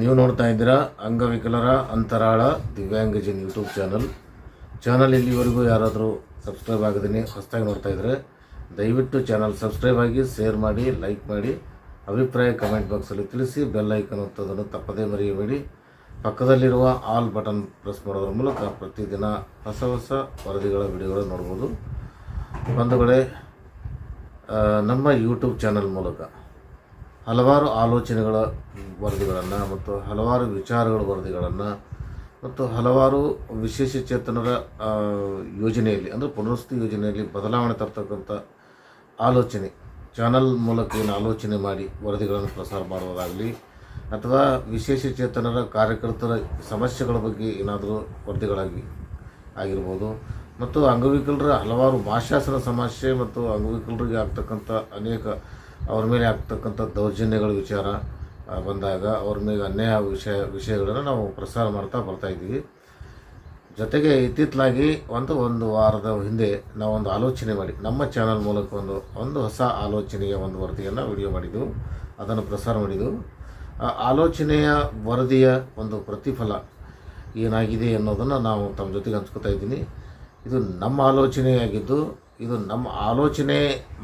ನೀವು ನೋಡ್ತಾ ಇದ್ದೀರಾ ಅಂಗವಿಕಲರ ಅಂತರಾಳ ದಿವ್ಯಾಂಗಜನ್ ಯೂಟ್ಯೂಬ್ ಚಾನಲ್. ಚಾನಲ್ ಇಲ್ಲಿವರೆಗೂ ಯಾರಾದರೂ ಸಬ್ಸ್ಕ್ರೈಬ್ ಆಗಿದ್ದೀನಿ ಹೊಸದಾಗಿ ನೋಡ್ತಾ ಇದ್ದರೆ ದಯವಿಟ್ಟು ಚಾನಲ್ ಸಬ್ಸ್ಕ್ರೈಬ್ ಆಗಿ, ಶೇರ್ ಮಾಡಿ, ಲೈಕ್ ಮಾಡಿ, ಅಭಿಪ್ರಾಯ ಕಮೆಂಟ್ ಬಾಕ್ಸಲ್ಲಿ ತಿಳಿಸಿ, ಬೆಲ್ ಐಕನ್ ಒತ್ತೋದನ್ನು ತಪ್ಪದೇ ಮರೆಯಬೇಡಿ. ಪಕ್ಕದಲ್ಲಿರುವ ಆಲ್ ಬಟನ್ ಪ್ರೆಸ್ ಮಾಡೋದ್ರ ಮೂಲಕ ಪ್ರತಿದಿನ ಹೊಸ ಹೊಸ ವರದಿಗಳ ವಿಡಿಯೋಗಳನ್ನು ನೋಡ್ಬೋದು. ಬಂಧುಗಳೇ ನಮ್ಮ ಯೂಟ್ಯೂಬ್ ಚಾನಲ್ ಮೂಲಕ ಹಲವಾರು ಆಲೋಚನೆಗಳ ವರದಿಗಳನ್ನು ಮತ್ತು ಹಲವಾರು ವಿಚಾರಗಳ ವರದಿಗಳನ್ನು ಮತ್ತು ಹಲವಾರು ವಿಶೇಷ ಚೇತನರ ಯೋಜನೆಯಲ್ಲಿ, ಅಂದರೆ ಪುನರ್ವಸತಿ ಯೋಜನೆಯಲ್ಲಿ ಬದಲಾವಣೆ ತರ್ತಕ್ಕಂಥ ಆಲೋಚನೆ, ಚಾನಲ್ ಮೂಲಕ ಏನು ಆಲೋಚನೆ ಮಾಡಿ ವರದಿಗಳನ್ನು ಪ್ರಸಾರ ಮಾಡುವುದಾಗಲಿ, ಅಥವಾ ವಿಶೇಷ ಚೇತನರ ಕಾರ್ಯಕರ್ತರ ಸಮಸ್ಯೆಗಳ ಬಗ್ಗೆ ಏನಾದರೂ ವರದಿಗಳಾಗಿ, ಆಗಿರ್ಬೋದು, ಮತ್ತು ಅಂಗವಿಕಲರ ಹಲವಾರು ಭಾಷಾಸನ ಸಮಸ್ಯೆ ಮತ್ತು ಅಂಗವಿಕಲರಿಗೆ ಆಗ್ತಕ್ಕಂಥ ಅನೇಕ ಅವ್ರ ಮೇಲೆ ಆಗ್ತಕ್ಕಂಥ ದೌರ್ಜನ್ಯಗಳ ವಿಚಾರ ಬಂದಾಗ ಅವ್ರ ಮೇಲೆ ಅನ್ಯಾಯ ವಿಷಯ, ವಿಷಯಗಳನ್ನು ನಾವು ಪ್ರಸಾರ ಮಾಡ್ತಾ ಬರ್ತಾಯಿದ್ದೀವಿ ಜೊತೆಗೆ ಇತ್ತಿತ್ತಲಾಗಿ ಒಂದು ಒಂದು ವಾರದ ಹಿಂದೆ ನಾವೊಂದು ಆಲೋಚನೆ ಮಾಡಿ, ನಮ್ಮ ಚಾನಲ್ ಮೂಲಕ ಒಂದು ಒಂದು ಹೊಸ ಆಲೋಚನೆಯ ಒಂದು ವರದಿಯನ್ನು ವಿಡಿಯೋ ಮಾಡಿದ್ದೆವು ಅದನ್ನು ಪ್ರಸಾರ ಮಾಡಿದ್ದೆವು ಆ, ಆಲೋಚನೆಯ ವರದಿಯ ಒಂದು ಪ್ರತಿಫಲ ಏನಾಗಿದೆ ಅನ್ನೋದನ್ನು ನಾವು ತಮ್ಮ ಜೊತೆಗೆ ಹಂಚ್ಕೋತಾ ಇದ್ದೀನಿ. ಇದು ನಮ್ಮ ಆಲೋಚನೆಯಾಗಿದ್ದು ಇದು ನಮ್ಮ ಆಲೋಚನೆ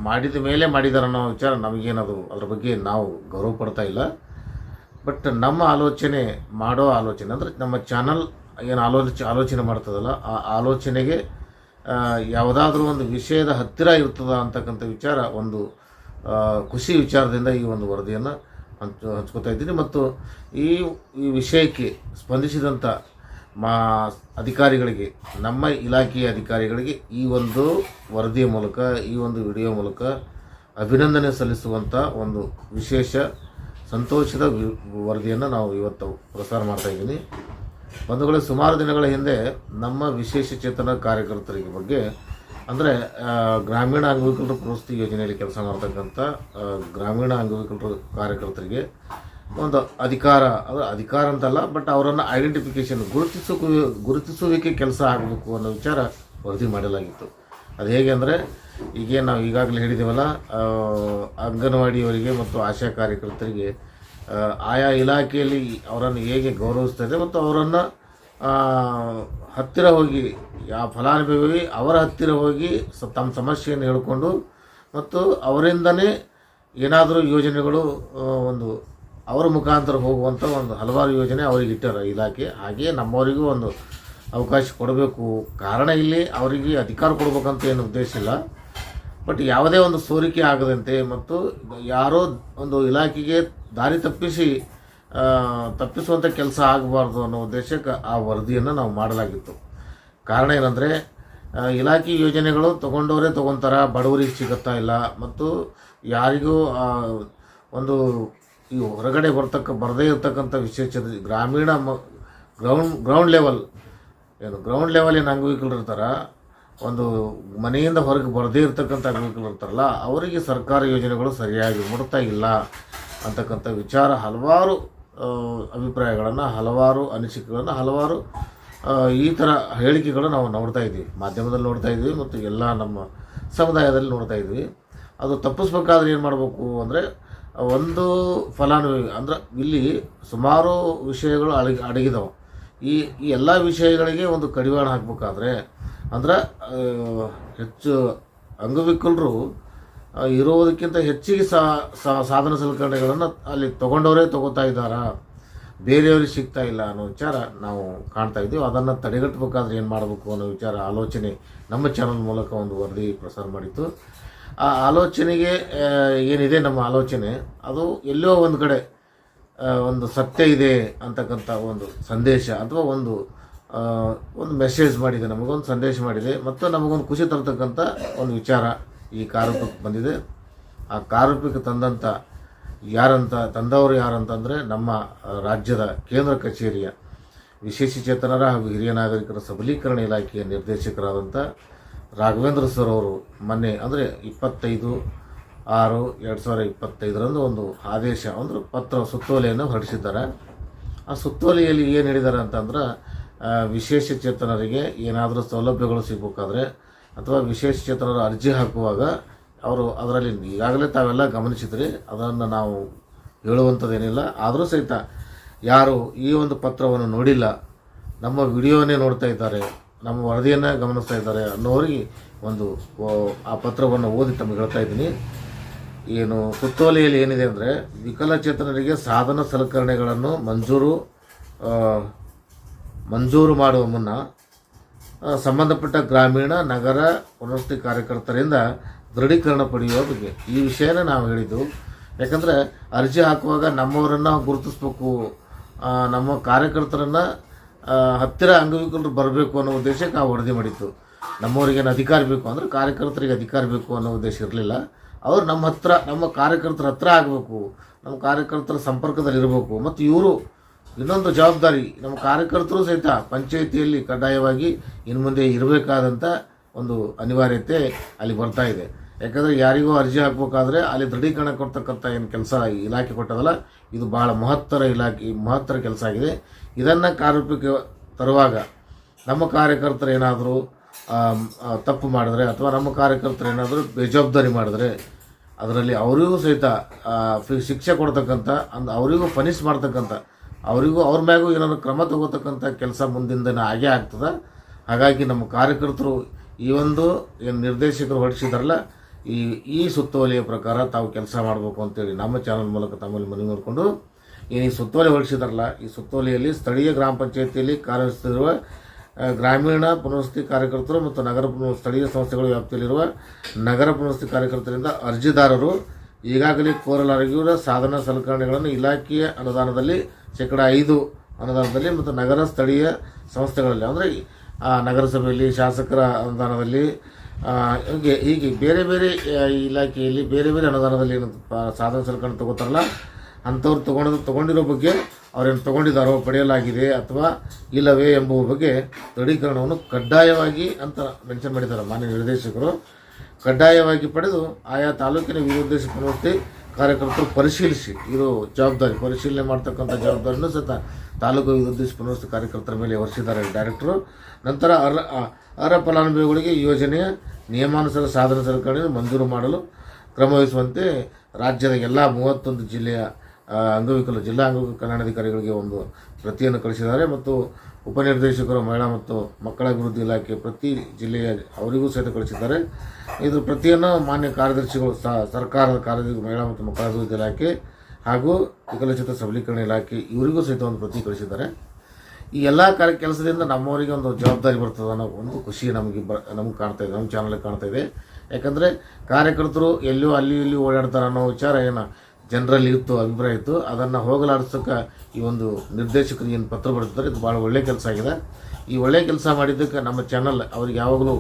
ಮಾಡಿದ ಮೇಲೆ ಮಾಡಿದಾರೆ ಅನ್ನೋ ವಿಚಾರ ನಮಗೇನದು? ಅದ್ರ ಬಗ್ಗೆ ನಾವು ಗೌರವ ಪಡ್ತಾ ಇಲ್ಲ. ಬಟ್ ನಮ್ಮ ಆಲೋಚನೆ ಮಾಡೋ ಆಲೋಚನೆ, ಅಂದರೆ ನಮ್ಮ ಚಾನಲ್ ಏನು ಆಲೋಚ, ಆಲೋಚನೆ ಮಾಡ್ತದಲ್ಲ, ಆ ಆಲೋಚನೆಗೆ ಯಾವುದಾದ್ರೂ ಒಂದು ವಿಷಯದ ಹತ್ತಿರ ಇರ್ತದ ಅಂತಕ್ಕಂಥ ವಿಚಾರ, ಒಂದು ಖುಷಿ ವಿಚಾರದಿಂದ ಈ ಒಂದು ವರದಿಯನ್ನು ಹಂಚ್, ಹಂಚ್ಕೋತಾ ಇದ್ದೀನಿ. ಮತ್ತು ಈ ಈ ವಿಷಯಕ್ಕೆ ಸ್ಪಂದಿಸಿದಂಥ ಮಾ ಅಧಿಕಾರಿಗಳಿಗೆ, ನಮ್ಮ ಇಲಾಖೆಯ ಅಧಿಕಾರಿಗಳಿಗೆ ಈ ಒಂದು ವರದಿಯ ಮೂಲಕ, ಈ ಒಂದು ವಿಡಿಯೋ ಮೂಲಕ ಅಭಿನಂದನೆ ಸಲ್ಲಿಸುವಂಥ ಒಂದು ವಿಶೇಷ ಸಂತೋಷದ ವರದಿಯನ್ನು ನಾವು ಇವತ್ತು ಪ್ರಸಾರ ಮಾಡ್ತಾ ಇದ್ದೀನಿ. ಬಂಧುಗಳೇ, ಸುಮಾರು ದಿನಗಳ ಹಿಂದೆ ನಮ್ಮ ವಿಶೇಷ ಚೇತನ ಕಾರ್ಯಕರ್ತರಿಗೆ ಬಗ್ಗೆ, ಅಂದರೆ ಗ್ರಾಮೀಣ ಅಂಗವಿಕಲರು ಪ್ರವೃತ್ತಿ ಯೋಜನೆಯಲ್ಲಿ ಕೆಲಸ ಮಾಡ್ತಕ್ಕಂಥ ಗ್ರಾಮೀಣ ಅಂಗವಿಕಲರು ಕಾರ್ಯಕರ್ತರಿಗೆ ಒಂದು ಅಧಿಕಾರ ಅಂದರೆ ಅಧಿಕಾರ ಅಂತಲ್ಲ ಬಟ್ ಅವರನ್ನು ಐಡೆಂಟಿಫಿಕೇಶನ್ ಗುರುತಿಸು, ಗುರುತಿಸುವಿಕೆ ಕೆಲಸ ಆಗಬೇಕು ಅನ್ನೋ ವಿಚಾರ ವರದಿ ಮಾಡಲಾಗಿತ್ತು. ಅದು ಹೇಗೆ ಅಂದರೆ ಈಗೇನು ನಾವು ಈಗಾಗಲೇ ಹೇಳಿದ್ದೇವಲ್ಲ ಅಂಗನವಾಡಿಯವರಿಗೆ ಮತ್ತು ಆಶಾ ಕಾರ್ಯಕರ್ತರಿಗೆ ಆಯಾ ಇಲಾಖೆಯಲ್ಲಿ ಅವರನ್ನು ಹೇಗೆ ಗೌರವಿಸ್ತದೆ ಮತ್ತು ಅವರನ್ನು ಹತ್ತಿರ ಹೋಗಿ, ಯಾವ ಫಲಾನುಭವಿ ಅವರ ಹತ್ತಿರ ಹೋಗಿ ಸ, ತಮ್ಮ ಸಮಸ್ಯೆಯನ್ನು ಹೇಳಿಕೊಂಡು ಮತ್ತು ಅವರಿಂದನೇ ಏನಾದರೂ ಯೋಜನೆಗಳು ಒಂದು ಅವರ ಮುಖಾಂತರ ಹೋಗುವಂಥ ಒಂದು ಹಲವಾರು ಯೋಜನೆ ಅವರಿಗೆ ಇಟ್ಟಾರ ಇಲಾಖೆ. ಹಾಗೆಯೇ ನಮ್ಮವರಿಗೂ ಒಂದು ಅವಕಾಶ ಕೊಡಬೇಕು. ಕಾರಣ ಇಲ್ಲಿ ಅವರಿಗೆ ಅಧಿಕಾರ ಕೊಡಬೇಕಂತ ಏನು ಉದ್ದೇಶ ಇಲ್ಲ. ಬಟ್ ಯಾವುದೇ ಒಂದು ಸೋರಿಕೆ ಆಗದಂತೆ ಮತ್ತು ಯಾರೋ ಒಂದು ಇಲಾಖೆಗೆ ದಾರಿ ತಪ್ಪಿಸಿ ತಪ್ಪಿಸುವಂಥ ಕೆಲಸ ಆಗಬಾರ್ದು ಅನ್ನೋ ಉದ್ದೇಶಕ್ಕೆ ಆ ವರದಿಯನ್ನು ನಾವು ಮಾಡಲಾಗಿತ್ತು. ಕಾರಣ ಏನಂದರೆ ಇಲಾಖೆ ಯೋಜನೆಗಳು ತೊಗೊಂಡವರೇ ತೊಗೊಂತಾರ, ಬಡವರಿಗೆ ಸಿಗುತ್ತಾ ಇಲ್ಲ. ಮತ್ತು ಯಾರಿಗೂ ಒಂದು ಈ ಹೊರಗಡೆ ಬರ್ತಕ್ಕ, ಬರದೇ ಇರತಕ್ಕಂಥ ವಿಶೇಷ ಗ್ರಾಮೀಣ ಮ ಗ್ರೌಂಡ್ ಗ್ರೌಂಡ್ ಲೆವೆಲ್ ಏನು ಗ್ರೌಂಡ್ ಲೆವೆಲ್ ಏನು ಅಂಗವಿಕಲರು ಇರ್ತಾರೆ, ಒಂದು ಮನೆಯಿಂದ ಹೊರಗೆ ಬರದೇ ಇರತಕ್ಕಂಥ ಅಂಗವಿಕಲರು ಇರ್ತಾರಲ್ಲ, ಅವರಿಗೆ ಸರ್ಕಾರ ಯೋಜನೆಗಳು ಸರಿಯಾಗಿ ಮುಟ್ತಾ ಇಲ್ಲ ಅಂತಕ್ಕಂಥ ವಿಚಾರ, ಹಲವಾರು ಅಭಿಪ್ರಾಯಗಳನ್ನು, ಹಲವಾರು ಅನಿಸಿಕೆಗಳನ್ನು, ಹಲವಾರು ಈ ಥರ ಹೇಳಿಕೆಗಳು ನಾವು ನೋಡ್ತಾ ಇದ್ವಿ. ಮಾಧ್ಯಮದಲ್ಲಿ ನೋಡ್ತಾ ಇದ್ವಿ ಮತ್ತು ಎಲ್ಲ ನಮ್ಮ ಸಮುದಾಯದಲ್ಲಿ ನೋಡ್ತಾ ಇದ್ವಿ. ಅದು ತಪ್ಪಿಸ್ಬೇಕಾದ್ರೆ ಏನು ಮಾಡಬೇಕು ಅಂದರೆ ಒಂದು ಫಲಾನುಭವಿ ಅಂದ್ರೆ ಇಲ್ಲಿ ಸುಮಾರು ವಿಷಯಗಳು ಅಡಗಿ ಅಡಗಿದಾವೆ. ಈ ಈ ಎಲ್ಲ ವಿಷಯಗಳಿಗೆ ಒಂದು ಕಡಿವಾಣ ಹಾಕ್ಬೇಕಾದ್ರೆ ಅಂದ್ರೆ ಹೆಚ್ಚು ಅಂಗವಿಕಲರು ಇರೋದಕ್ಕಿಂತ ಹೆಚ್ಚಿಗೆ ಸಾಧನ ಸಲಕರಣೆಗಳನ್ನು ಅಲ್ಲಿ ತೊಗೊಂಡವರೇ ತಗೋತಾ ಇದ್ದಾರಾ? ಬೇರೆಯವ್ರಿಗೆ ಸಿಗ್ತಾ ಇಲ್ಲ ಅನ್ನೋ ವಿಚಾರ ನಾವು ಕಾಣ್ತಾ ಇದ್ದೀವಿ. ಅದನ್ನು ತಡೆಗಟ್ಟಬೇಕಾದ್ರೆ ಏನು ಮಾಡಬೇಕು ಅನ್ನೋ ವಿಚಾರ, ಆಲೋಚನೆ ನಮ್ಮ ಚಾನಲ್ ಮೂಲಕ ಒಂದು ವರದಿ ಪ್ರಸಾರ ಮಾಡಿತ್ತು. ಆ ಆಲೋಚನೆಗೆ ಏನಿದೆ ನಮ್ಮ ಆಲೋಚನೆ, ಅದು ಎಲ್ಲೋ ಒಂದು ಕಡೆ ಒಂದು ಸತ್ಯ ಇದೆ ಅಂತಕ್ಕಂಥ ಒಂದು ಸಂದೇಶ ಅಥವಾ ಒಂದು ಒಂದು ಮೆಸೇಜ್ ಮಾಡಿದೆ, ನಮಗೊಂದು ಸಂದೇಶ ಮಾಡಿದೆ, ಮತ್ತು ನಮಗೊಂದು ಖುಷಿ ತರತಕ್ಕಂಥ ಒಂದು ವಿಚಾರ ಈ ಕಾರ್ಯಕ್ಕೆ ಬಂದಿದೆ. ಆ ಕಾರ್ಯಕ್ಕೆ ತಂದಂಥ ಯಾರಂತ, ತಂದವರು ಯಾರಂತಂದರೆ ನಮ್ಮ ರಾಜ್ಯದ ಕೇಂದ್ರ ಕಚೇರಿಯ ವಿಶೇಷ ಚೇತನರ ಹಾಗೂ ಹಿರಿಯ ನಾಗರಿಕರ ಸಬಲೀಕರಣ ಇಲಾಖೆಯ ನಿರ್ದೇಶಕರಾದಂಥ ರಾಘವೇಂದ್ರ ಸರ್ ಅವರು ಮೊನ್ನೆ, ಅಂದರೆ ಇಪ್ಪತ್ತೈದು ಆರು ಎರಡು ಸಾವಿರದ ಇಪ್ಪತ್ತೈದರಂದು ಒಂದು ಆದೇಶ, ಅಂದರೆ ಪತ್ರ ಸುತ್ತೋಲೆಯನ್ನು ಹೊರಡಿಸಿದ್ದಾರೆ. ಆ ಸುತ್ತೋಲೆಯಲ್ಲಿ ಏನು ಹೇಳಿದ್ದಾರೆ ಅಂತಂದ್ರೆ ವಿಶೇಷ ಚೇತನರಿಗೆ ಏನಾದರೂ ಸೌಲಭ್ಯಗಳು ಸಿಗಬೇಕಾದ್ರೆ ಅಥವಾ ವಿಶೇಷ ಚೇತನರ ಅರ್ಜಿ ಹಾಕುವಾಗ ಅವರು ಅದರಲ್ಲಿ ಈಗಾಗಲೇ ತಾವೆಲ್ಲ ಗಮನಿಸಿದ್ರಿ, ಅದನ್ನು ನಾವು ಹೇಳುವಂಥದ್ದೇನಿಲ್ಲ. ಆದರೂ ಸಹಿತ ಯಾರು ಈ ಒಂದು ಪತ್ರವನ್ನು ನೋಡಿಲ್ಲ, ನಮ್ಮ ವಿಡಿಯೋನೇ ನೋಡ್ತಾ ಇದ್ದಾರೆ ನಮ್ಮ ವರದಿಯನ್ನು ಗಮನಿಸ್ತಾ ಇದ್ದಾರೆ ಅನ್ನೋರಿಗೆ ಒಂದು ಆ ಪತ್ರವನ್ನು ಓದಿ ತಮಗೆ ಹೇಳ್ತಾ ಇದ್ದೀನಿ. ಏನು, ಸುತ್ತೋಲೆಯಲ್ಲಿ ಏನಿದೆ ಅಂದರೆ, ವಿಕಲಚೇತನರಿಗೆ ಸಾಧನ ಸಲಕರಣೆಗಳನ್ನು ಮಂಜೂರು ಮಂಜೂರು ಮಾಡುವ ಮುನ್ನ ಸಂಬಂಧಪಟ್ಟ ಗ್ರಾಮೀಣ, ನಗರ ಪುನರ್ವಸತಿ ಕಾರ್ಯಕರ್ತರಿಂದ ದೃಢೀಕರಣ ಪಡೆಯುವ ಬಗ್ಗೆ. ಈ ವಿಷಯನ ನಾವು ಹೇಳಿದ್ದು, ಯಾಕಂದರೆ ಅರ್ಜಿ ಹಾಕುವಾಗ ನಮ್ಮವರನ್ನು ಗುರುತಿಸ್ಬೇಕು ನಮ್ಮ ಕಾರ್ಯಕರ್ತರನ್ನು ಹತ್ತಿರ ಅಂಗವಿಕಲರು ಬರಬೇಕು ಅನ್ನೋ ಉದ್ದೇಶಕ್ಕೆ ನಾವು ವರದಿ ಮಾಡಿತ್ತು ನಮ್ಮವರಿಗೇನು ಅಧಿಕಾರ ಬೇಕು ಅಂದರೆ ಕಾರ್ಯಕರ್ತರಿಗೆ ಅಧಿಕಾರ ಬೇಕು ಅನ್ನೋ ಉದ್ದೇಶ ಇರಲಿಲ್ಲ. ಅವರು ನಮ್ಮ ಹತ್ರ, ನಮ್ಮ ಕಾರ್ಯಕರ್ತರ ಹತ್ರ ಆಗಬೇಕು. ನಮ್ಮ ಕಾರ್ಯಕರ್ತರ ಸಂಪರ್ಕದಲ್ಲಿ ಇರಬೇಕು. ಮತ್ತು ಇವರು ಇನ್ನೊಂದು ಜವಾಬ್ದಾರಿ, ನಮ್ಮ ಕಾರ್ಯಕರ್ತರು ಸಹಿತ ಪಂಚಾಯಿತಿಯಲ್ಲಿ ಕಡ್ಡಾಯವಾಗಿ ಇನ್ನು ಮುಂದೆ ಇರಬೇಕಾದಂಥ ಒಂದು ಅನಿವಾರ್ಯತೆ ಅಲ್ಲಿ ಬರ್ತಾ ಇದೆ. ಯಾಕಂದರೆ ಯಾರಿಗೂ ಅರ್ಜಿ ಹಾಕಬೇಕಾದ್ರೆ ಅಲ್ಲಿ ದೃಢೀಕರಣ ಕೊಡ್ತಕ್ಕಂಥ ಏನು ಕೆಲಸ ಇಲಾಖೆ ಕೊಟ್ಟದಲ್ಲ, ಇದು ಭಾಳ ಮಹತ್ತರ ಇಲಾಖೆ, ಮಹತ್ತರ ಕೆಲಸ ಆಗಿದೆ. ಇದನ್ನು ಕಾರ್ಯರೂಪಕ್ಕೆ ತರುವಾಗ ನಮ್ಮ ಕಾರ್ಯಕರ್ತರು ಏನಾದರೂ ತಪ್ಪು ಮಾಡಿದ್ರೆ ಅಥವಾ ನಮ್ಮ ಕಾರ್ಯಕರ್ತರು ಏನಾದರೂ ಬೇಜವಾಬ್ದಾರಿ ಮಾಡಿದ್ರೆ ಅದರಲ್ಲಿ ಅವರಿಗೂ ಸಹಿತ ಶಿಕ್ಷೆ ಕೊಡ್ತಕ್ಕಂಥ, ಅಂದ್ ಅವರಿಗೂ ಪನಿಷ್ ಮಾಡ್ತಕ್ಕಂಥ, ಅವರಿಗೂ ಅವ್ರ ಮ್ಯಾಗೂ ಏನಾದರೂ ಕ್ರಮ ತಗೋತಕ್ಕಂಥ ಕೆಲಸ ಮುಂದಿನ ದಿನ ಆಗೇ ಆಗ್ತದೆ. ಹಾಗಾಗಿ ನಮ್ಮ ಕಾರ್ಯಕರ್ತರು ಈ ಒಂದು ಏನು ನಿರ್ದೇಶಕರು ಹೊರಡಿಸಿದಾರಲ್ಲ ಈ ಈ ಸುತ್ತೋಲೆಯ ಪ್ರಕಾರ ತಾವು ಕೆಲಸ ಮಾಡಬೇಕು ಅಂತೇಳಿ ನಮ್ಮ ಚಾನಲ್ ಮೂಲಕ ತಮ್ಮಲ್ಲಿ ಮನವಿ ಮಾಡಿಕೊಂಡು ಏನು ಈ ಸುತ್ತೋಲೆ ಹೊರಡಿಸಿದಾರಲ್ಲ ಈ ಸುತ್ತೋಲೆಯಲ್ಲಿ ಸ್ಥಳೀಯ ಗ್ರಾಮ ಪಂಚಾಯಿತಿಯಲ್ಲಿ ಕಾರ್ಯನಿರ್ವಹಿಸುತ್ತಿರುವ ಗ್ರಾಮೀಣ ಪುನರ್ವಸತಿ ಕಾರ್ಯಕರ್ತರು ಮತ್ತು ನಗರ ಸ್ಥಳೀಯ ಸಂಸ್ಥೆಗಳ ವ್ಯಾಪ್ತಿಯಲ್ಲಿರುವ ನಗರ ಪುನರ್ವಸತಿ ಕಾರ್ಯಕರ್ತರಿಂದ ಅರ್ಜಿದಾರರು ಈಗಾಗಲೇ ಕೋರಲಾರಿಗಿರುವ ಸಾಧನ ಸಲಕರಣೆಗಳನ್ನು ಇಲಾಖೆಯ ಅನುದಾನದಲ್ಲಿ, ಶೇಕಡ ಐದು ಅನುದಾನದಲ್ಲಿ ಮತ್ತು ನಗರ ಸ್ಥಳೀಯ ಸಂಸ್ಥೆಗಳಲ್ಲಿ, ಅಂದರೆ ನಗರಸಭೆಯಲ್ಲಿ, ಶಾಸಕರ ಅನುದಾನದಲ್ಲಿ ಹೀಗೆ ಹೀಗೆ ಬೇರೆ ಬೇರೆ ಇಲಾಖೆಯಲ್ಲಿ ಬೇರೆ ಬೇರೆ ಅನುದಾನದಲ್ಲಿ ಏನು ಸಾಧನ ಸಲಕರಣೆ ತಗೋತಾರಲ್ಲ ಅಂಥವ್ರು ತೊಗೊಂಡು ತೊಗೊಂಡಿರೋ ಬಗ್ಗೆ ಅವ್ರೇನು ತೊಗೊಂಡಿದ್ದಾರೋ ಪಡೆಯಲಾಗಿದೆ ಅಥವಾ ಇಲ್ಲವೇ ಎಂಬುವ ಬಗ್ಗೆ ದೃಢೀಕರಣವನ್ನು ಕಡ್ಡಾಯವಾಗಿ ಅಂತ ಮೆನ್ಷನ್ ಮಾಡಿದ್ದಾರೆ ಮಾನ್ಯ ನಿರ್ದೇಶಕರು. ಕಡ್ಡಾಯವಾಗಿ ಪಡೆದು ಆಯಾ ತಾಲೂಕಿನ ವಿರೋದ್ದೇಶ ಪ್ರವೃತ್ತಿ ಕಾರ್ಯಕರ್ತರು ಪರಿಶೀಲಿಸಿ. ಇದು ಜವಾಬ್ದಾರಿ, ಪರಿಶೀಲನೆ ಮಾಡ್ತಕ್ಕಂಥ ಜವಾಬ್ದಾರಿನೂ ಸಹ ತಾಲೂಕು ವಿರೋದ್ದೇಶ ಪ್ರವೃತ್ತಿ ಕಾರ್ಯಕರ್ತರ ಮೇಲೆ ಹೊರಿಸಿದ್ದಾರೆ ಡೈರೆಕ್ಟರು ನಂತರ ಅರ್ಹ ಅರ್ಹ ಫಲಾನುಭವಿಗಳಿಗೆ ಯೋಜನೆಯ ನಿಯಮಾನುಸಾರ ಸಾಧನ ಸಲಕರಣೆ ಮಂಜೂರು ಮಾಡಲು ಕ್ರಮವಹಿಸುವಂತೆ ರಾಜ್ಯದ ಎಲ್ಲ ಮೂವತ್ತೊಂದು ಜಿಲ್ಲೆಯ ಅಂಗವಿಕಲ ಜಿಲ್ಲಾ ಅಂಗವಿಕಲ ಕಲ್ಯಾಣಾಧಿಕಾರಿಗಳಿಗೆ ಒಂದು ಪ್ರತಿಯನ್ನು ಕಳಿಸಿದ್ದಾರೆ ಮತ್ತು ಉಪನಿರ್ದೇಶಕರು, ಮಹಿಳಾ ಮತ್ತು ಮಕ್ಕಳ ಅಭಿವೃದ್ಧಿ ಇಲಾಖೆ ಪ್ರತಿ ಜಿಲ್ಲೆಯ ಅವರಿಗೂ ಸಹಿತ ಕಳಿಸಿದ್ದಾರೆ. ಇದು ಪ್ರತಿಯನ್ನು ಮಾನ್ಯ ಕಾರ್ಯದರ್ಶಿಗಳು ಸರ್ಕಾರದ ಕಾರ್ಯದರ್ಶಿ ಮಹಿಳಾ ಮತ್ತು ಮಕ್ಕಳ ಅಭಿವೃದ್ಧಿ ಇಲಾಖೆ ಹಾಗೂ ವಿಕಲಚೇತ ಸಬಲೀಕರಣ ಇಲಾಖೆ ಇವರಿಗೂ ಸಹಿತ ಒಂದು ಪ್ರತಿ ಕಳಿಸಿದ್ದಾರೆ. ಈ ಎಲ್ಲ ಕಾರ್ಯ ಕೆಲಸದಿಂದ ನಮ್ಮವರಿಗೆ ಒಂದು ಜವಾಬ್ದಾರಿ ಬರ್ತದೆ ಅನ್ನೋ ಒಂದು ಖುಷಿ ನಮಗೆ ಬ, ನಮ್ಗೆ ಕಾಣ್ತಾ ಇದೆ ನಮ್ಮ ಚಾನಲ್ಗೆ ಕಾಣ್ತಾ ಇದೆ. ಯಾಕಂದರೆ ಕಾರ್ಯಕರ್ತರು ಎಲ್ಲೋ ಅಲ್ಲಿ ಇಲ್ಲಿ ಓಡಾಡ್ತಾರೆ ಅನ್ನೋ ವಿಚಾರ ಏನು ಜನರಲ್ಲಿ ಇತ್ತು, ಅಭಿಪ್ರಾಯ ಇತ್ತು. ಅದನ್ನು ಹೋಗಲಾಡಿಸೋಕೆ ಈ ಒಂದು ನಿರ್ದೇಶಕರು ಏನು ಪತ್ರ ಬರೆದಿದ್ದಾರೆ, ಇದು ಭಾಳ ಒಳ್ಳೆಯ ಕೆಲಸ ಆಗಿದೆ. ಈ ಒಳ್ಳೆಯ ಕೆಲಸ ಮಾಡಿದ್ದಕ್ಕೆ ನಮ್ಮ ಚಾನಲ್ ಅವ್ರಿಗೆ ಯಾವಾಗಲೂ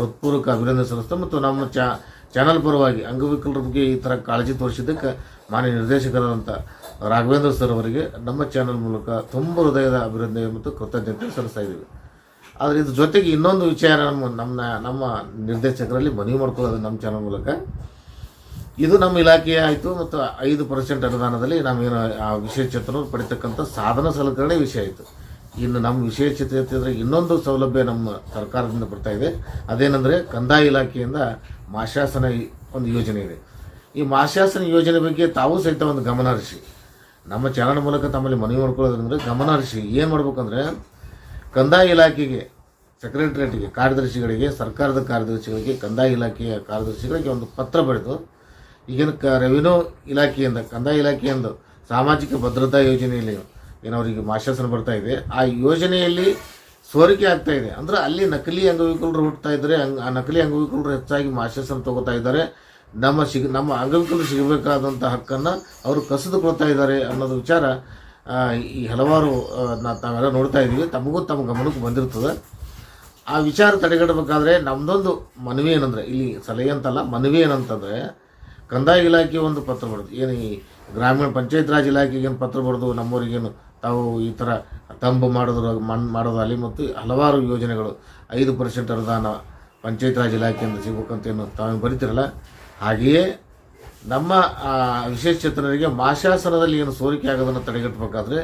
ಹೃತ್ಪೂರ್ವಕ ಅಭಿನಂದನೆ ಸಲ್ಲಿಸ್ತಾ ಮತ್ತು ನಮ್ಮ ಚಾ ಚಾನಲ್ ಪರವಾಗಿ ಅಂಗವಿಕಲರ ಬಗ್ಗೆ ಈ ಥರ ಕಾಳಜಿ ತೋರಿಸಿದ್ದಕ್ಕೆ ಮಾನ್ಯ ನಿರ್ದೇಶಕರಾದಂಥ ರಾಘವೇಂದ್ರ ಸರ್ ಅವರಿಗೆ ನಮ್ಮ ಚಾನಲ್ ಮೂಲಕ ತುಂಬ ಹೃದಯದ ಅಭಿನಂದನೆ ಮತ್ತು ಕೃತಜ್ಞತೆ ಸಲ್ಲಿಸ್ತಾ ಇದ್ದೀವಿ. ಆದರೆ ಇದ್ರ ಜೊತೆಗೆ ಇನ್ನೊಂದು ವಿಚಾರ ನಮ್ಮ ನಮ್ಮ ನಮ್ಮ ನಿರ್ದೇಶಕರಲ್ಲಿ ಮನವಿ ಮಾಡ್ಕೊಳ್ಳೋದು ನಮ್ಮ ಚಾನಲ್ ಮೂಲಕ. ಇದು ನಮ್ಮ ಇಲಾಖೆಯ ಆಯಿತು ಮತ್ತು ಐದು ಪರ್ಸೆಂಟ್ ಅನುದಾನದಲ್ಲಿ ನಾವೇನು ಆ ವಿಶೇಷಚೇತನರು ಪಡಿತಕ್ಕಂಥ ಸಾಧನ ಸಲಕರಣೆ ವಿಷಯ ಆಯಿತು. ಇನ್ನು ನಮ್ಮ ವಿಶೇಷಚೇತನರಿಗೆ ಇನ್ನೊಂದು ಸೌಲಭ್ಯ ನಮ್ಮ ಸರ್ಕಾರದಿಂದ ಬರ್ತಾ ಇದೆ. ಅದೇನೆಂದರೆ ಕಂದಾಯ ಇಲಾಖೆಯಿಂದ ಮಾಶಾಸನ ಒಂದು ಯೋಜನೆ ಇದೆ. ಈ ಮಾಶಾಸನ ಯೋಜನೆ ಬಗ್ಗೆ ತಾವು ಸಹಿತ ಒಂದು ಗಮನ ಹರಿಸಿ. ನಮ್ಮ ಚಾನಲ್ ಮೂಲಕ ತಮ್ಮಲ್ಲಿ ಮನವಿ ಮಾಡ್ಕೊಳ್ಳೋದಂದರೆ ಗಮನ ಹರಿಸಿ. ಏನು ಮಾಡ್ಬೇಕಂದ್ರೆ ಕಂದಾಯ ಇಲಾಖೆಗೆ ಸೆಕ್ರೆಟರಿಯೇಟ್ಗೆ ಕಾರ್ಯದರ್ಶಿಗಳಿಗೆ, ಸರ್ಕಾರದ ಕಾರ್ಯದರ್ಶಿಗಳಿಗೆ, ಕಂದಾಯ ಇಲಾಖೆಯ ಕಾರ್ಯದರ್ಶಿಗಳಿಗೆ ಒಂದು ಪತ್ರ ಬರೆದು ಈಗಿನ ಕ ರೆವಿನ್ಯೂ ಇಲಾಖೆಯಿಂದ, ಕಂದಾಯ ಇಲಾಖೆಯಿಂದ, ಸಾಮಾಜಿಕ ಭದ್ರತಾ ಯೋಜನೆಯಲ್ಲಿ ಏನು ಅವರಿಗೆ ಮಾಶಾಸನ ಬರ್ತಾ ಇದೆ. ಆ ಯೋಜನೆಯಲ್ಲಿ ಸೋರಿಕೆ ಆಗ್ತಾ ಇದೆ. ಅಂದರೆ ಅಲ್ಲಿ ನಕಲಿ ಅಂಗವಿಕಲರು ಹುಟ್ಟುತ್ತಾ ಇದ್ದರೆ. ಆ ನಕಲಿ ಅಂಗವಿಕಲರು ಹೆಚ್ಚಾಗಿ ಮಾಶಾಸನ ತಗೋತಾ ಇದ್ದಾರೆ. ನಮ್ಮ ಸಿಗ, ನಮ್ಮ ಅಂಗವಿಕಲರು ಸಿಗಬೇಕಾದಂಥ ಹಕ್ಕನ್ನು ಅವರು ಕಸಿದುಕೊಳ್ತಾ ಇದ್ದಾರೆ ಅನ್ನೋದು ವಿಚಾರ ಈ ಹಲವಾರು ತಾವೆಲ್ಲ ನೋಡ್ತಾ ಇದ್ದೀವಿ. ತಮಗೂ ತಮ್ಮ ಗಮನಕ್ಕೆ ಬಂದಿರ್ತದೆ. ಆ ವಿಚಾರ ತಡೆಗಟ್ಟಬೇಕಾದ್ರೆ ನಮ್ಮದೊಂದು ಮನವಿ ಏನಂದರೆ, ಇಲ್ಲಿ ಸಲಹೆ ಅಂತಲ್ಲ, ಮನವಿ ಏನಂತಂದರೆ ಕಂದಾಯ ಇಲಾಖೆ ಒಂದು ಪತ್ರ ಬರೆದು, ಏನು ಈ ಗ್ರಾಮೀಣ ಪಂಚಾಯತ್ ರಾಜ್ ಇಲಾಖೆಗೆ ಏನು ಪತ್ರ ಬರೆದು ನಮ್ಮೂರಿಗೇನು ತಾವು ಈ ಥರ ತಂಬು ಮಾಡೋದ್ರ, ಮಣ್ಣು ಮಾಡೋದಾಗಲಿ ಮತ್ತು ಹಲವಾರು ಯೋಜನೆಗಳು, ಐದು ಪರ್ಸೆಂಟ್ ಅನುದಾನ ಪಂಚಾಯತ್ ರಾಜ್ ಇಲಾಖೆಯಿಂದ ಸಿಗ್ಬೇಕಂತೇನು ತಾವು ಬರಿತಿರಲ್ಲ. ಹಾಗೆಯೇ ನಮ್ಮ ವಿಶೇಷ ವಿಶೇಷಚೇತನರಿಗೆ ಮಾಶಾಸನದಲ್ಲಿ ಏನು ಸೋರಿಕೆ ಆಗೋದನ್ನು ತಡೆಗಟ್ಟಬೇಕಾದ್ರೆ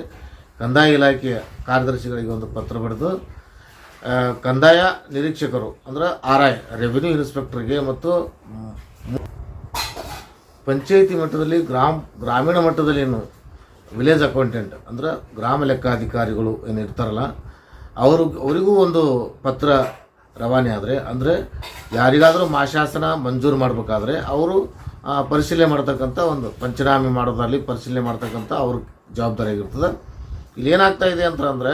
ಕಂದಾಯ ಇಲಾಖೆಯ ಕಾರ್ಯದರ್ಶಿಗಳಿಗೆ ಒಂದು ಪತ್ರ ಬರೆದು ಕಂದಾಯ ನಿರೀಕ್ಷಕರು ಅಂದ್ರೆ ಆರ್ ಐ ರೆವಿನ್ಯೂ ಇನ್ಸ್ಪೆಕ್ಟರ್ಗೆ ಮತ್ತು ಪಂಚಾಯಿತಿ ಮಟ್ಟದಲ್ಲಿ, ಗ್ರಾಮ, ಗ್ರಾಮೀಣ ಮಟ್ಟದಲ್ಲಿ ಏನು ವಿಲೇಜ್ ಅಕೌಂಟೆಂಟ್ ಅಂದ್ರೆ ಗ್ರಾಮ ಲೆಕ್ಕಾಧಿಕಾರಿಗಳು ಏನು ಇರ್ತಾರಲ್ಲ, ಅವರು, ಅವರಿಗೂ ಒಂದು ಪತ್ರ ರವಾನೆ ಆದರೆ, ಅಂದರೆ ಯಾರಿಗಾದರೂ ಮಾಶಾಸನ ಮಂಜೂರು ಮಾಡಬೇಕಾದ್ರೆ ಅವರು ಪರಿಶೀಲನೆ ಮಾಡ್ತಕ್ಕಂಥ ಒಂದು ಪಂಚನಾಮೆ ಮಾಡೋದ್ರಲ್ಲಿ ಪರಿಶೀಲನೆ ಮಾಡ್ತಕ್ಕಂಥ ಅವ್ರ ಜವಾಬ್ದಾರಿ ಆಗಿರ್ತದೆ. ಇಲ್ಲಿ ಏನಾಗ್ತಾ ಇದೆ ಅಂತ ಅಂದರೆ,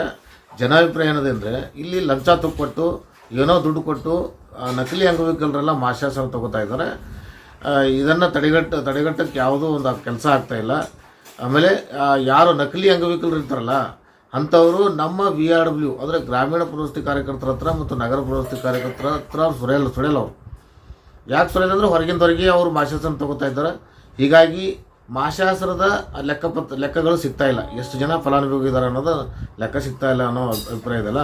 ಜನಾಭಿಪ್ರಾಯ ಅಂದರೆ, ಇಲ್ಲಿ ಲಂಚ ಕೊಟ್ಟು, ಏನೋ ದುಡ್ಡು ಕೊಟ್ಟು ನಕಲಿ ಅಂಗವಿಕಲರೆಲ್ಲ ಮಾಶಾಸನ ತಗೋತಾ ಇದ್ದಾರೆ. ಇದನ್ನು ತಡೆಗಟ್ಟ, ತಡೆಗಟ್ಟಕ್ಕೆ ಯಾವುದೂ ಒಂದು ಕೆಲಸ ಆಗ್ತಾ ಇಲ್ಲ. ಆಮೇಲೆ ಯಾರು ನಕಲಿ ಅಂಗವಿಕಲರು ಇರ್ತಾರಲ್ಲ, ಅಂಥವರು ನಮ್ಮ ವಿ ಆರ್ ಡಬ್ಲ್ಯೂ ಅಂದರೆ ಗ್ರಾಮೀಣ ಪುನರ್ವಸತಿ ಕಾರ್ಯಕರ್ತರ ಹತ್ರ ಮತ್ತು ನಗರ ಪುನರ್ವಸತಿ ಕಾರ್ಯಕರ್ತರ ಹತ್ರ ಸುರೆಯಲ್ಲ ಸುರೆಯಲ್ಲ ಅವರು. ಯಾಕೆ ಸುರೇಂದ್ರ ಅಂದ್ರೆ ಹೊರಗೆ ಅವರು ಮಾಶಾಸನ ತಗೋತಾ ಇದ್ದಾರೆ. ಹೀಗಾಗಿ ಮಾಶಾಸನದ ಲೆಕ್ಕಪತ್ರ ಲೆಕ್ಕಗಳು ಸಿಗ್ತಾ ಇಲ್ಲ. ಎಷ್ಟು ಜನ ಫಲಾನುಭವಿ ಇದ್ದಾರೆ ಅನ್ನೋದು ಲೆಕ್ಕ ಸಿಗ್ತಾ ಇಲ್ಲ ಅನ್ನೋ ಅಭಿಪ್ರಾಯ ಇದೆಯಲ್ಲ,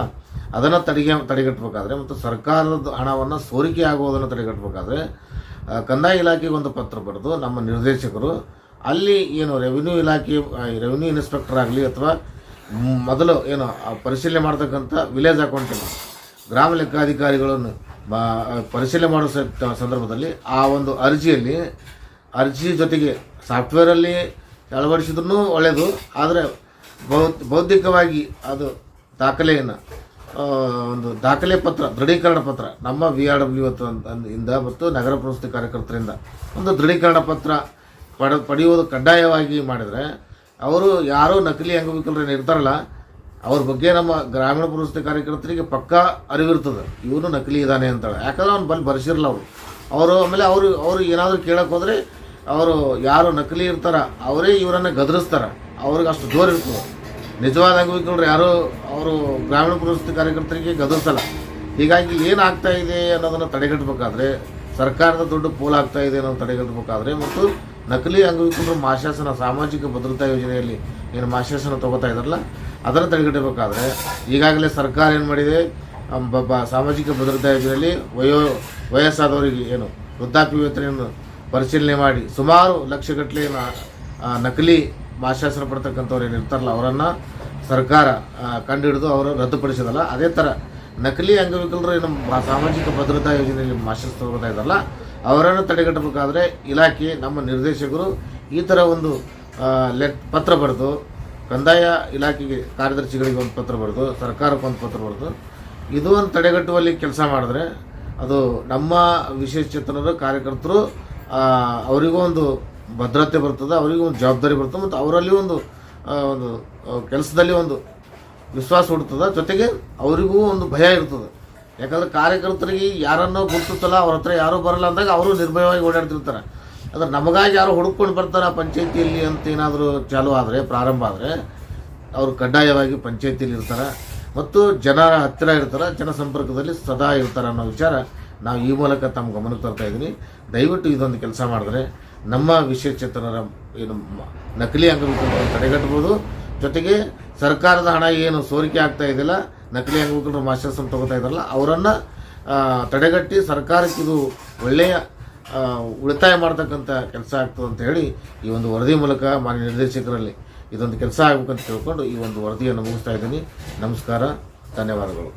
ಅದನ್ನು ತಡೆಗೆ, ತಡೆಗಟ್ಟಬೇಕಾದ್ರೆ ಮತ್ತು ಸರ್ಕಾರದ ಹಣವನ್ನು ಸೋರಿಕೆ ಆಗುವುದನ್ನು ತಡೆಗಟ್ಟಬೇಕಾದ್ರೆ ಕಂದಾಯ ಇಲಾಖೆಗೆ ಒಂದು ಪತ್ರ ಬರೆದು ನಮ್ಮ ನಿರ್ದೇಶಕರು ಅಲ್ಲಿ ಏನು ರೆವಿನ್ಯೂ ಇಲಾಖೆ ರೆವಿನ್ಯೂ ಇನ್ಸ್ಪೆಕ್ಟರ್ ಆಗಲಿ ಅಥವಾ ಮೊದಲು ಏನು ಪರಿಶೀಲನೆ ಮಾಡ್ತಕ್ಕಂಥ ವಿಲೇಜ್ ಅಕೌಂಟೆಂಟ್ ಗ್ರಾಮ ಲೆಕ್ಕಾಧಿಕಾರಿಗಳನ್ನು ಪರಿಶೀಲನೆ ಮಾಡೋ ಸಂದರ್ಭದಲ್ಲಿ ಆ ಒಂದು ಅರ್ಜಿಯಲ್ಲಿ, ಅರ್ಜಿ ಜೊತೆಗೆ ಸಾಫ್ಟ್ವೇರಲ್ಲಿ ಅಳವಡಿಸಿದ್ರೂ ಒಳ್ಳೆಯದು ಆದರೆ ಬೌದ್, ಬೌದ್ಧಿಕವಾಗಿ ಅದು ದಾಖಲೆಯನ್ನು ಒಂದು ದಾಖಲೆ ಪತ್ರ, ದೃಢೀಕರಣ ಪತ್ರ, ನಮ್ಮ ವಿ ಆರ್ ಡಬ್ಲ್ಯೂ ಇಂದ ಮತ್ತು ನಗರ ಪ್ರವೃತ್ತಿ ಕಾರ್ಯಕರ್ತರಿಂದ ಒಂದು ದೃಢೀಕರಣ ಪತ್ರ ಪಡ, ಪಡೆಯುವುದು ಕಡ್ಡಾಯವಾಗಿ ಮಾಡಿದರೆ, ಅವರು ಯಾರೂ ನಕಲಿ ಅಂಗವಿಕಲರೇನು ಇರ್ತಾರಲ್ಲ ಅವ್ರ ಬಗ್ಗೆ ನಮ್ಮ ಗ್ರಾಮೀಣ ಪುರಸ್ತಿ ಕಾರ್ಯಕರ್ತರಿಗೆ ಪಕ್ಕಾ ಅರಿವಿರ್ತದೆ. ಇವನು ನಕಲಿ ಇದ್ದಾನೆ ಅಂತೇಳಿ. ಯಾಕಂದ್ರೆ ಅವ್ನು ಬಂದು ಬರೆಸಿರಲ್ಲ ಅವರು. ಅವರು ಆಮೇಲೆ ಅವರು ಅವರು ಏನಾದರೂ ಕೇಳಕ್ಕೆ ಹೋದರೆ, ಅವರು ಯಾರು ನಕಲಿ ಇರ್ತಾರ, ಅವರೇ ಇವರನ್ನು ಗದರಿಸ್ತಾರೆ. ಅವ್ರಿಗೆ ಅಷ್ಟು ಜೋರು ಇರ್ತದೆ. ನಿಜವಾದ ಅಂಗವಿಕಲರು ಯಾರು ಅವರು ಗ್ರಾಮೀಣ ಪುರಸ್ತಿ ಕಾರ್ಯಕರ್ತರಿಗೆ ಗದರಿಸಲ್ಲ. ಹೀಗಾಗಿ ಏನಾಗ್ತಾ ಇದೆ ಅನ್ನೋದನ್ನು ತಡೆಗಟ್ಟಬೇಕಾದ್ರೆ, ಸರ್ಕಾರದ ದುಡ್ಡು ಆಗ್ತಾ ಇದೆ ಅನ್ನೋದು ತಡೆಗಟ್ಟಬೇಕಾದ್ರೆ ಮತ್ತು ನಕಲಿ ಅಂಗವಿಕಲರು ಮಾಶಾಸನ, ಸಾಮಾಜಿಕ ಭದ್ರತಾ ಯೋಜನೆಯಲ್ಲಿ ಏನು ಮಾಶಾಸನ ತಗೋತಾ ಇದ್ರಲ್ಲ ಅದನ್ನು ತಡೆಗಟ್ಟಬೇಕಾದ್ರೆ, ಈಗಾಗಲೇ ಸರ್ಕಾರ ಏನು ಮಾಡಿದೆ ಸಾಮಾಜಿಕ ಭದ್ರತಾ ಯೋಜನೆಯಲ್ಲಿ ವಯೋ, ವಯಸ್ಸಾದವರಿಗೆ ಏನು ವೃದ್ಧಾಪ್ಯ ವೇತನೆಯನ್ನು ಪರಿಶೀಲನೆ ಮಾಡಿ ಸುಮಾರು ಲಕ್ಷಗಟ್ಟಲೆ ನಕಲಿ ಮಾಶಾಸನ ಪಡ್ತಕ್ಕಂಥವ್ರು ಏನು ಇರ್ತಾರಲ್ಲ, ಅವರನ್ನು ಸರ್ಕಾರ ಕಂಡು ಕಂಡುಹಿಡಿದು ಅವರು ರದ್ದುಪಡಿಸೋದಲ್ಲ, ಅದೇ ಥರ ನಕಲಿ ಅಂಗವಿಕಲರು ಏನು ಸಾಮಾಜಿಕ ಭದ್ರತಾ ಯೋಜನೆಯಲ್ಲಿ ಭಾಷಾಸ್ತ್ರ ತಗೋತಾ ಇದ್ದಾರಲ್ಲ, ಅವರನ್ನು ತಡೆಗಟ್ಟಬೇಕಾದ್ರೆ ಇಲಾಖೆ, ನಮ್ಮ ನಿರ್ದೇಶಕರು ಈ ಥರ ಒಂದು ಲೆಟ್, ಪತ್ರ ಬರೆದು, ಕಂದಾಯ ಇಲಾಖೆಗೆ ಕಾರ್ಯದರ್ಶಿಗಳಿಗೆ ಒಂದು ಪತ್ರ ಬರೆದು, ಸರ್ಕಾರಕ್ಕೆ ಒಂದು ಪತ್ರ ಬರೆದು, ಇದು ಒಂದು ತಡೆಗಟ್ಟುವಲ್ಲಿ ಕೆಲಸ ಮಾಡಿದ್ರೆ ಅದು ನಮ್ಮ ವಿಶೇಷ ಚೇತನರು, ಕಾರ್ಯಕರ್ತರು ಅವರಿಗೂ ಒಂದು ಭದ್ರತೆ ಬರ್ತದೆ, ಅವರಿಗೂ ಒಂದು ಜವಾಬ್ದಾರಿ ಬರ್ತದೆ ಮತ್ತು ಅವರಲ್ಲಿ ಒಂದು ಒಂದು ಕೆಲಸದಲ್ಲಿ ಒಂದು ವಿಶ್ವಾಸ ಹುಡ್ತದೆ ಜೊತೆಗೆ ಅವರಿಗೂ ಒಂದು ಭಯ ಇರ್ತದೆ. ಯಾಕಂದ್ರೆ ಕಾರ್ಯಕರ್ತರಿಗೆ ಯಾರನ್ನೋ ಗುರುತಿಸಲ್ಲ, ಅವ್ರ ಹತ್ರ ಯಾರೂ ಬರಲ್ಲ ಅಂದಾಗ ಅವರು ನಿರ್ಭಯವಾಗಿ ಓಡಾಡ್ತಿರ್ತಾರೆ. ಅಂದ್ರೆ ನಮಗಾಗಿ ಯಾರು ಹುಡುಕೊಂಡು ಬರ್ತಾರೆ ಪಂಚಾಯತಿಯಲ್ಲಿ ಅಂತ ಏನಾದರೂ ಚಾಲು ಆದರೆ, ಪ್ರಾರಂಭ ಆದರೆ, ಅವರು ಕಡ್ಡಾಯವಾಗಿ ಪಂಚಾಯತಿಯಲ್ಲಿ ಇರ್ತಾರೆ. ಮತ್ತು ಜನರ ಹತ್ತಿರ ಇರ್ತಾರೆ, ಜನಸಂಪರ್ಕದಲ್ಲಿ ಸದಾ ಇರ್ತಾರೆ ಅನ್ನೋ ವಿಚಾರ ನಾವು ಈ ಮೂಲಕ ತಮ್ಮ ಗಮನಕ್ಕೆ ತರ್ತಾ ಇದ್ದೀನಿ. ದಯವಿಟ್ಟು ಇದೊಂದು ಕೆಲಸ ಮಾಡಿದ್ರೆ ನಮ್ಮ ವಿಶೇಷಚೇತನರ ಏನು ನಕಲಿ ಅಂಗವಿಕಲರನ್ನು ತಡೆಗಟ್ಟಬಹುದು. ಜೊತೆಗೆ ಸರ್ಕಾರದ ಹಣ ಏನು ಸೋರಿಕೆ ಆಗ್ತಾ ಇದೆಯಲ್ಲ ನಕಲಿ ಅಂಗವಿಕಲರು ಮಾಸ್ಟರ್ಸನ್ನು ತಗೋತಾ ಇದ್ದಾರಲ್ಲ, ಅವರನ್ನು ತಡೆಗಟ್ಟಿ ಸರ್ಕಾರಕ್ಕೆ ಇದು ಒಳ್ಳೆಯ ಉಳಿತಾಯ ಮಾಡ್ತಕ್ಕಂಥ ಕೆಲಸ ಆಗ್ತದೆ ಅಂತ ಹೇಳಿ ಈ ಒಂದು ವರದಿ ಮೂಲಕ ಮಾನ್ಯ ನಿರ್ದೇಶಕರಲ್ಲಿ ಇದೊಂದು ಕೆಲಸ ಆಗಬೇಕಂತ ತಿಳ್ಕೊಂಡು ಈ ಒಂದು ವರದಿಯನ್ನು ಮುಗಿಸ್ತಾ ಇದ್ದೀನಿ. ನಮಸ್ಕಾರ, ಧನ್ಯವಾದಗಳು.